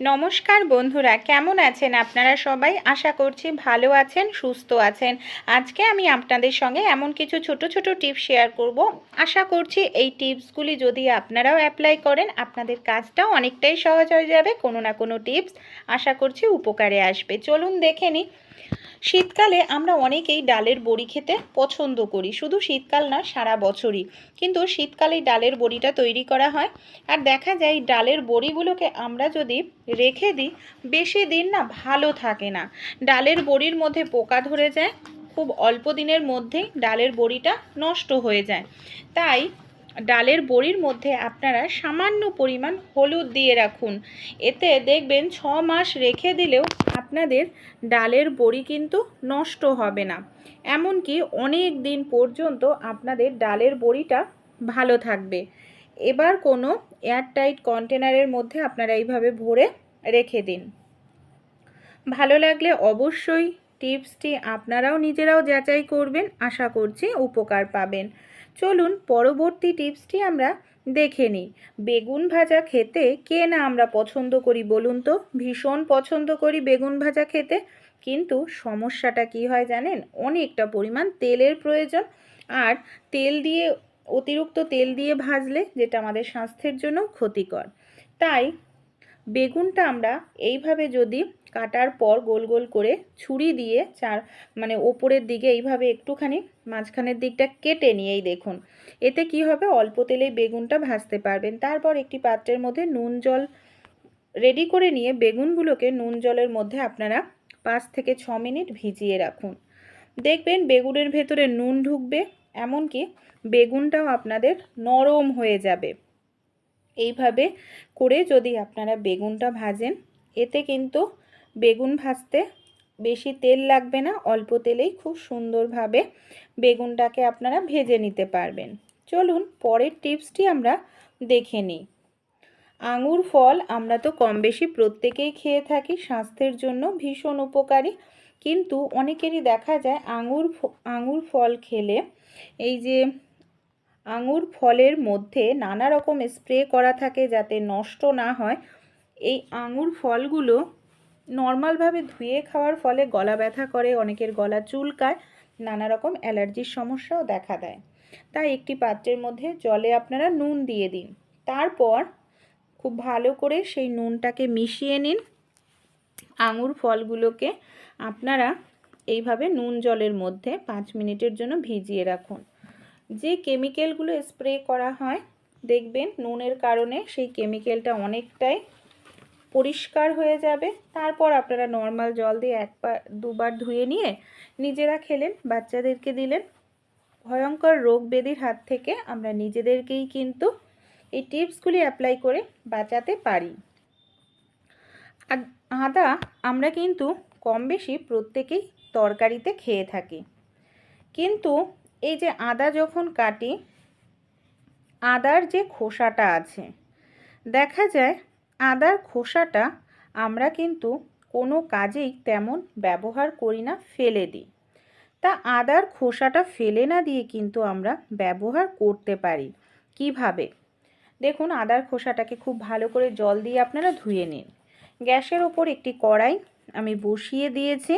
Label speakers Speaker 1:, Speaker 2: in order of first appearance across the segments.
Speaker 1: নমস্কার বন্ধুরা, কেমন আছেন আপনারা সবাই? আশা করছি ভালো আছেন, সুস্থ আছেন। আজকে আমি আপনাদের সঙ্গে এমন কিছু ছোট ছোট টিপস শেয়ার করব। আশা করছি এই টিপসগুলি যদি আপনারাও অ্যাপ্লাই করেন, আপনাদের কাজটাও অনেকটাই সহজ হয়ে যাবে, কোনো না কোনো টিপস আশা করছি উপকারে আসবে। চলুন দেখে নিই। শীতকালে আমরা অনেকেই ডালের বড়ি খেতে পছন্দ করি। শুধু শীতকাল না, সারা বছরই। কিন্তু শীতকালে ডালের বড়িটা তৈরি করা হয়। আর দেখা যায়, ডালের বড়িগুলোকে আমরা যদি রেখে দিই, বেশি দিন না ভালো থাকে না। ডালের বড়ির মধ্যে পোকা ধরে যায়, খুব অল্প দিনের মধ্যেই ডালের বড়িটা নষ্ট হয়ে যায়। তাই ডালের বড়ির মধ্যে আপনারা সামান্য পরিমাণ হলুদ দিয়ে রাখুন। এতে দেখবেন ছ মাস রেখে দিলেও আপনাদের ডালের বড়ি কিন্তু নষ্ট হবে না। এমনকি অনেক দিন পর্যন্ত আপনাদের ডালের বড়িটা ভালো থাকবে। এবার কোনো এয়ারটাইট কন্টেনারের মধ্যে আপনারা এইভাবে ভরে রেখে দিন। ভালো লাগলে অবশ্যই টিপসটি আপনারাও নিজেরাও যাচাই করবেন। আশা করছি উপকার পাবেন। চলুন পরবর্তী টিপসটি আমরা দেখে নিই। বেগুন ভাজা খেতে কে না আমরা পছন্দ করি বলুন তো? ভীষণ পছন্দ করি বেগুন ভাজা খেতে। কিন্তু সমস্যাটা কি হয় জানেন? অনেকটা পরিমাণ তেলের প্রয়োজন। আর তেল দিয়ে, অতিরিক্ত তেল দিয়ে ভাজলে যেটা আমাদের স্বাস্থ্যের জন্য ক্ষতিকর। তাই বেগুনটা আমরা এইভাবে যদি কাটার পর গোল গোল করে ছুরি দিয়ে চার মানে ওপরের দিকে এইভাবে একটুখানি মাঝখানের দিকটা কেটে নিয়েই দেখুন। এতে কি হবে? অল্প তেলে বেগুনটা ভাজতে পারবেন। তারপর একটি পাত্রের মধ্যে নুন, জল রেডি করে নিয়ে বেগুনগুলোকে নুন, জলের মধ্যে আপনারা পাঁচ থেকে ছ মিনিট ভিজিয়ে রাখুন। দেখবেন বেগুনের ভেতরে নুন ঢুকবে, এমনকি বেগুনটাও আপনাদের নরম হয়ে যাবে। এইভাবে করে যদি আপনারা বেগুনটা ভাজেন, এতে কিন্তু বেগুন ভাজতে বেশি তেল লাগবে না, অল্প তেলেই খুব সুন্দরভাবে বেগুনটাকে আপনারা ভেজে নিতে পারবেন। চলুন পরের টিপসটি আমরা দেখে নিই। আঙুর ফল আমরা তো কম বেশি প্রত্যেকেই খেয়ে থাকি, স্বাস্থ্যের জন্য ভীষণ উপকারী। কিন্তু অনেকেরই দেখা যায় আঙুর আঙুর ফল খেলে এই যে আঙুর ফলের মধ্যে নানা রকম স্প্রে করা থাকে যাতে নষ্ট না হয়, এই আঙুর ফলগুলো নর্মালভাবে ধুয়ে খাওয়ার ফলে গলা ব্যথা করে, অনেকের গলা চুলকায় নানা রকম অ্যালার্জির সমস্যাও দেখা দেয়। তাই একটি পাত্রের মধ্যে জলে আপনারা নুন দিয়ে দিন। তারপর খুব ভালো করে সেই নুনটাকে মিশিয়ে নিন। আঙুর ফলগুলোকে আপনারা এইভাবে নুন জলের মধ্যে পাঁচ মিনিটের জন্য ভিজিয়ে রাখুন। যে কেমিক্যালগুলো স্প্রে করা হয়, দেখবেন নুনের কারণে সেই কেমিক্যালটা অনেকটাই পরিষ্কার হয়ে যাবে। তারপর আপনারা নর্মাল জল দিয়ে একবার, দুবার ধুয়ে নিয়ে নিজেরা খেলেন, বাচ্চাদেরকে দিলেন। ভয়ঙ্কর রোগ ব্যাধির হাত থেকে আমরা নিজেদেরকেই কিন্তু এই টিপসগুলি অ্যাপ্লাই করে বাঁচাতে পারি। আদা আমরা কিন্তু কম বেশি প্রত্যেকেই তরকারিতে খেয়ে থাকি। কিন্তু এই যে আদা যখন কাটি, আদার যে খোসাটা আছে, দেখা যায় আদার খোসাটা আমরা কিন্তু কোনো কাজেই তেমন ব্যবহার করি না, ফেলে দিই। তা আদার খোসাটা ফেলে না দিয়ে কিন্তু আমরা ব্যবহার করতে পারি। কীভাবে? দেখুন, আদার খোসাটাকে খুব ভালো করে জল দিয়ে আপনারা ধুয়ে নিন। গ্যাসের ওপর একটি কড়াই আমি বসিয়ে দিয়েছি।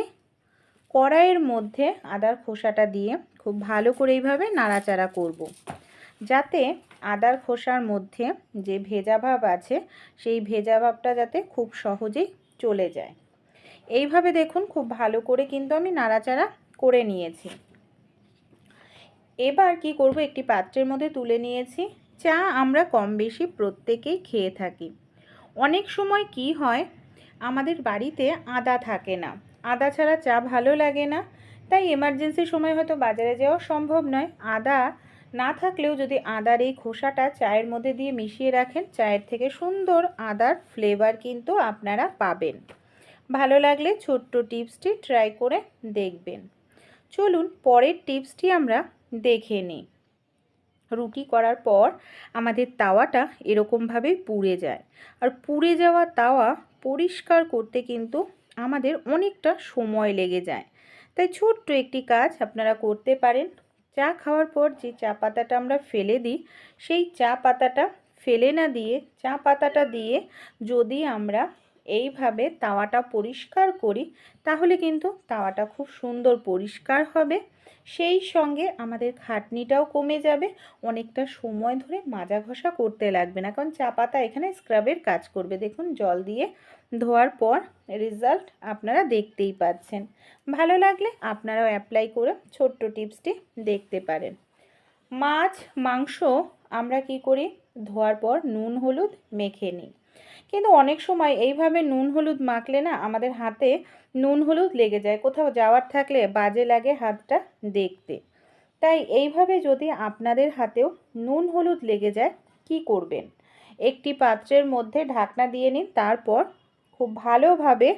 Speaker 1: কড়াইয়ের মধ্যে আদার খোসাটা দিয়ে খুব ভালো করে এইভাবে নাড়াচাড়া করব। যাতে আদার খোসার মধ্যে যে ভেজা ভাব আছে, সেই ভেজা ভাবটা যাতে খুব সহজেই চলে যায়। এইভাবে দেখুন খুব ভালো করে কিন্তু আমি নাড়াচাড়া করে নিয়েছি। এবার কি করব, একটি পাত্রের মধ্যে তুলে নিয়েছি। চা আমরা কম বেশি প্রত্যেকেই খেয়ে থাকি। অনেক সময় কি হয়, আমাদের বাড়িতে আদা থাকে না। আদা ছাড়া চা ভালো লাগে না। তাই এমার্জেন্সি সময় হয়তো বাজারে যাওয়া সম্ভব নয়। আদা না থাকলেও যদি আদার এই খোসাটা চায়ের মধ্যে দিয়ে মিশিয়ে রাখেন, চায়ের থেকে সুন্দর আদার ফ্লেভার কিন্তু আপনারা পাবেন। ভালো লাগলে ছোট্ট টিপসটি ট্রাই করে দেখবেন। চলুন পরের টিপসটি আমরা দেখে নিই। রুটি করার পর আমাদের তাওয়াটা এরকমভাবেই পুড়ে যায়। আর পুড়ে যাওয়া তাওয়া পরিষ্কার করতে কিন্তু আমাদের অনেকটা সময় লেগে যায়। তাই ছোট্ট একটি কাজ আপনারা করতে পারেন। চা খাওয়ার পর যে চা পাতাটা আমরা ফেলে দিই, সেই চা পাতাটা ফেলে না দিয়ে, চা পাতাটা দিয়ে যদি আমরা এইভাবে তাওয়াটা পরিষ্কার করি, তাহলে কিন্তু তাওয়াটা খুব সুন্দর পরিষ্কার হবে। সেই সঙ্গে আমাদের খাটনিটাও কমে যাবে। অনেকটা সময় ধরে মাজা ঘষা করতে লাগবে না, কারণ চা পাতা এখানে স্ক্রাবের কাজ করবে। দেখুন, জল দিয়ে ধোয়ার পর রেজাল্ট আপনারা দেখতেই পাচ্ছেন। ভালো লাগলে আপনারাও অ্যাপ্লাই করে ছোট্ট টিপসটি দেখতে পারেন। মাছ, মাংস আমরা কি করি? ধোয়ার পর নুন, হলুদ মেখে নিই। কিন্তু অনেক সময় এইভাবে নুন, হলুদ মাখলে না আমাদের হাতে নুন, হলুদ লেগে যায়। কোথাও যাওয়ার থাকলে বাজে লাগে হাতটা দেখতে। তাই এইভাবে যদি আপনাদের হাতেও নুন, হলুদ লেগে যায়, কি করবেন? একটি পাত্রের মধ্যে ঢাকনা দিয়ে নিন, তারপর খুব ভালোভাবে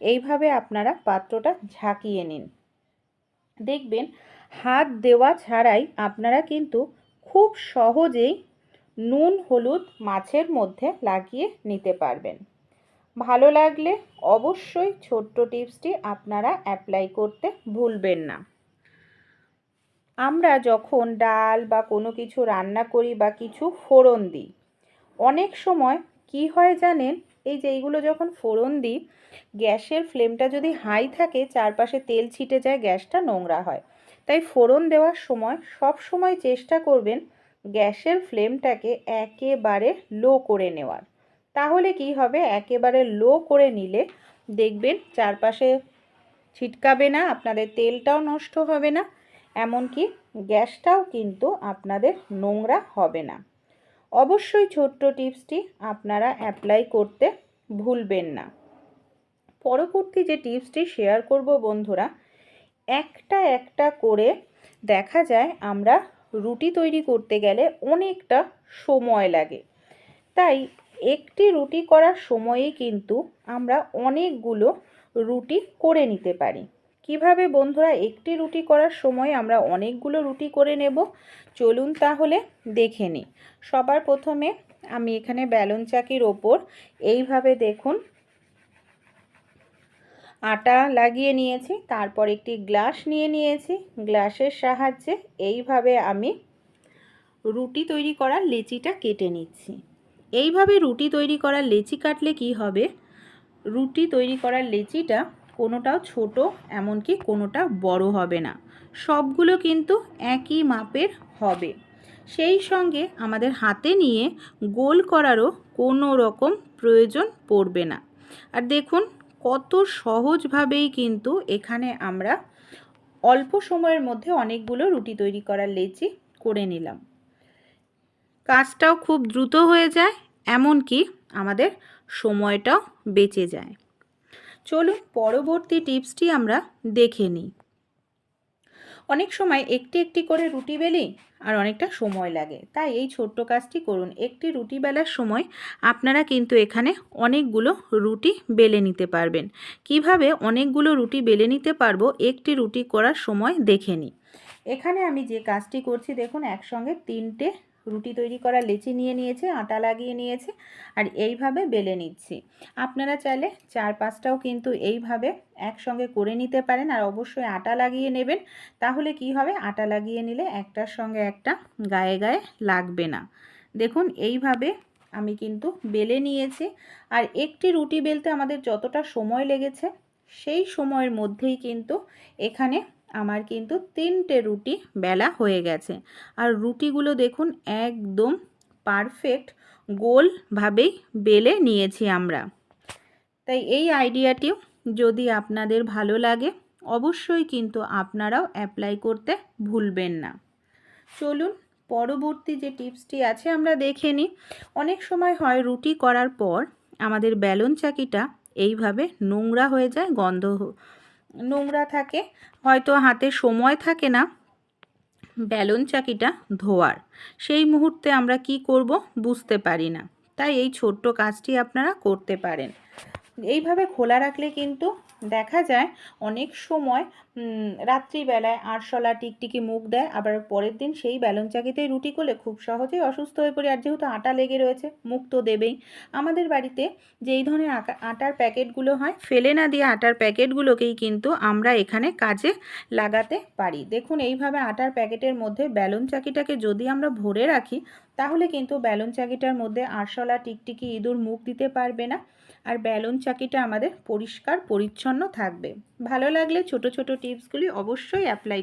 Speaker 1: এইভাবে আপনারা পাত্রটা ঝাঁকিয়ে নিন। দেখবেন, হাত দেওয়া ছাড়াই আপনারা কিন্তু খুব সহজেই নুন, হলুদ, মাছের মধ্যে লাগিয়ে নিতে পারবেন। ভালো লাগলে অবশ্যই ছোট্ট টিপসটি আপনারা অ্যাপ্লাই করতে ভুলবেন না। আমরা যখন ডাল বা কোনো কিছু রান্না করি বা কিছু ফোড়ন দিই, অনেক সময় কি হয় জানেন? এই যে এইগুলো যখন ফোড়ন দিই, গ্যাসের ফ্লেমটা যদি হাই থাকে, চারপাশে তেল ছিটে যায়, গ্যাসটা নোংরা হয়। তাই ফোড়ন দেওয়ার সময় সব সময় চেষ্টা করবেন গ্যাসের ফ্লেমটাকে একেবারে লো করে নেওয়ার। তাহলে কি হবে? একেবারে লো করে নিলে দেখবেন চারপাশে ছিটকাবে না, আপনাদের তেলটাও নষ্ট হবে না, এমনকি গ্যাসটাও কিন্তু আপনাদের নোংরা হবে না। অবশ্যই ছোট্ট টিপসটি আপনারা অ্যাপ্লাই করতে ভুলবেন না। পরবর্তী যে টিপসটি শেয়ার করব বন্ধুরা, একটা একটা করে দেখা যায় আমরা রুটি তৈরি করতে গেলে অনেকটা সময় লাগে। তাই একটি রুটি করার সময়েই কিন্তু আমরা অনেকগুলো রুটি করে নিতে পারি। কীভাবে বন্ধুরা একটি রুটি করার সময় আমরা অনেকগুলো রুটি করে নেব? চলুন তাহলে দেখে নিই। সবার প্রথমে আমি এখানে ব্যালন চাকির ওপর এইভাবে দেখুন। আটা লাগিয়ে নিয়েছি, তারপর একটি গ্লাস নিয়ে নিয়েছি। গ্লাসের সাহায্যে এইভাবে আমি রুটি তৈরি করার লেচিটা কেটে নিচ্ছি। এইভাবে রুটি তৈরি করার লেচি কাটলে কি হবে? রুটি তৈরি করার লেচিটা কোনোটাও ছোট, এমনকি কোনোটা বড় হবে না। সবগুলো কিন্তু একই মাপের হবে। সেই সঙ্গে আমাদের হাতে নিয়ে গোল করারও কোনো রকম প্রয়োজন পড়বে না। আর দেখুন, কত সহজভাবেই কিন্তু এখানে আমরা অল্প সময়ের মধ্যে অনেকগুলো রুটি তৈরি করার লেচি করে নিলাম। কাজটাও খুব দ্রুত হয়ে যায়, এমনকি আমাদের সময়টাও বেঁচে যায়। চলুন পরবর্তী টিপসটি আমরা দেখে নিই। অনেক সময় একটি একটি করে রুটি বেলি আর অনেকটা সময় লাগে। তাই এই ছোট্ট কাজটি করুন। একটি রুটি বেলার সময় আপনারা কিন্তু এখানে অনেকগুলো রুটি বেলে নিতে পারবেন। কীভাবে অনেকগুলো রুটি বেলে নিতে পারব একটি রুটি করার সময় দেখে নিই। এখানে আমি যে কাজটি করছি, দেখুন, একসঙ্গে তিনটে রুটি তৈরি করা লেচি নিয়ে নিয়েছে, আটা লাগিয়ে নিয়েছে, আর এইভাবে বেলে নিচ্ছি। আপনারা চাইলে চার পাঁচটাও কিন্তু এইভাবে একসঙ্গে করে নিতে পারেন আর অবশ্যই আটা লাগিয়ে নেবেন। তাহলে কি হবে? আটা লাগিয়ে নিলে একটার সঙ্গে একটা গায়ে গায়ে লাগবে না। দেখুন, এইভাবে আমি কিন্তু বেলে নিয়েছি। আর একটি রুটি বেলতে আমাদের যতটা সময় লেগেছে, সেই সময়ের মধ্যেই কিন্তু এখানে আমার কিন্তু তিনটে রুটি বেলা হয়ে গেছে। আর রুটিগুলো দেখুন একদম পারফেক্ট গোলভাবেই বেলে নিয়েছি আমরা। তাই এই আইডিয়াটিও যদি আপনাদের ভালো লাগে, অবশ্যই কিন্তু আপনারাও অ্যাপ্লাই করতে ভুলবেন না। চলুন পরবর্তী যে টিপসটি আছে আমরা দেখে নিই। অনেক সময় হয় রুটি করার পর আমাদের ব্যালন চাকিটা এইভাবে নোংরা হয়ে যায়, গন্ধ নোংরা থাকে, হয়তো হাতে সময় থাকে না। ব্যালন চাকিটা ধোয়ার। সেই মুহূর্তে আমরা কি করব বুঝতে পারি না। তাই এই ছোট্ট কাজটি আপনারা করতে পারেন। এইভাবে খোলা রাখলে কিন্তু দেখা যায় অনেক সময় রাত্রিবেলায় আরশোলা টিকটিকি মুখ দেয়, আবার পরের দিন সেই ব্যালন চাকিতেই রুটি করলে খুব সহজেই অসুস্থ হয়ে পড়ি। আর যেহেতু আটা লেগে রয়েছে, মুখ তো দেবেই। আমাদের বাড়িতে যেই ধরনের আটার প্যাকেটগুলো হয়, ফেলে না দিয়ে আটার প্যাকেটগুলোকেই কিন্তু আমরা এখানে কাজে লাগাতে পারি। দেখুন, এইভাবে আটার প্যাকেটের মধ্যে ব্যালন চাকিটাকে যদি আমরা ভরে রাখি, তাহলে কিন্তু ব্যালন চাকিটার মধ্যে আরশোলা টিকটিকি ইঁদুর মুখ দিতে পারবে না। আর ব্যালন চাকিটা আমাদের পরিষ্কার পরিচ্ছন্ন থাকবে। ভালো লাগলে ছোট ছোট টিপসগুলি অবশ্যই অ্যাপ্লাই